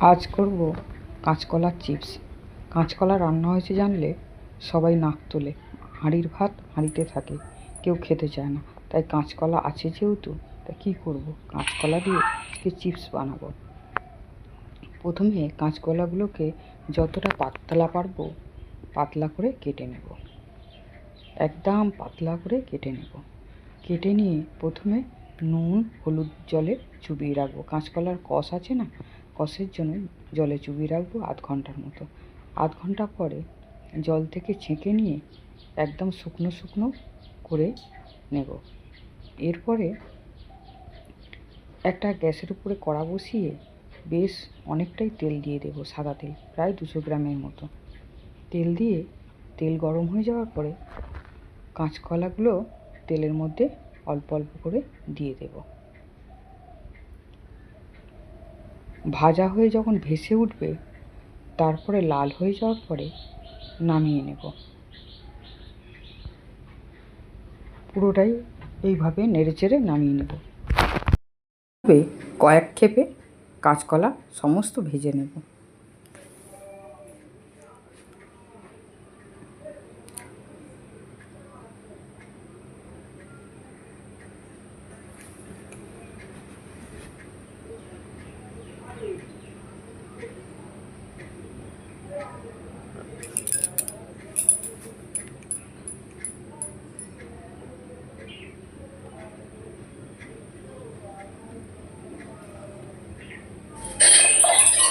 আজ করব, কাঁচকলার চিপস। কাঁচকলা রান্না হয়েছে জানলে সবাই নাক তোলে। হাঁড়ির ভাত হাঁড়িতে থাকে, কেউ খেতে চায় না। তাই কাঁচকলা আছে যেহেতু, তা কী করব? কাঁচকলা দিয়ে আজকে চিপস বানাবো। প্রথমে কাঁচকলাগুলোকে যতটা পাতলা পারব, পাতলা করে কেটে নেব। একদম পাতলা করে কেটে নেব। কেটে নিয়ে প্রথমে নুন, হলুদ জলে চুবিয়ে রাখব। কাঁচকলার কষ আছে না কষের জন্য জলে চুবিয়ে রাখব আধ ঘণ্টার মতো। আধ ঘণ্টা পরে জল থেকে ছেঁকে নিয়ে একদম শুকনো শুকনো করে নেব। এরপরে একটা গ্যাসের উপরে কড়া বসিয়ে বেশ অনেকটাই তেল দিয়ে দেবো, সাদা তেল, প্রায় দুশো গ্রামের মতো। তেল দিয়ে তেল গরম হয়ে যাওয়ার পরে কাঁচকলাগুলো তেলের মধ্যে অল্প অল্প করে দিয়ে দেব। ভাজা হয়ে যখন ভেসে উঠবে, তারপরে লাল হয়ে যাওয়ার পরে নামিয়ে নেব। পুরোটাই এইভাবে নেড়ে চেড়ে নামিয়ে নেব। কয়েক খেপে কাঁচকলা সমস্ত ভেজে নেব।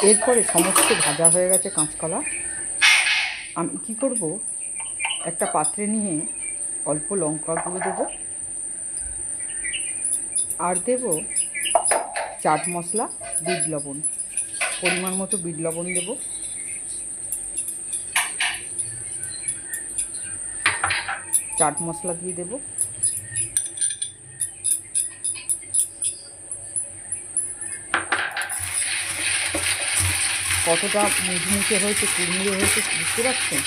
এরপরে সমস্ত ভাজা হয়ে গেছে কাঁচকলা। আমি কি করব? একটা পাত্রে নিয়ে অল্প লঙ্কা গুঁড়ো দেবো। আর দেব চাট মশলা, বিট লবণ। পরিমাণ মতো বিট লবণ দেব। চাট মশলা দিয়ে দেবো। কতটা মুচমুচে হয়েছে, কুড়মুড়ে হয়েছে, বুঝতে পারছেন?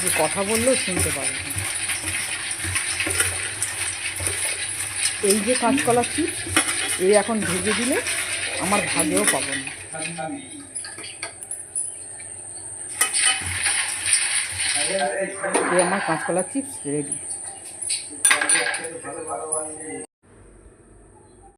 যে কথা বললেও শুনতে পারবেন। এই যে কাঁচকলা চিপস এই এখন ভেজে দিলে আমার ভাগেও পাবো না। আমার কাঁচকলার চিপস রেডি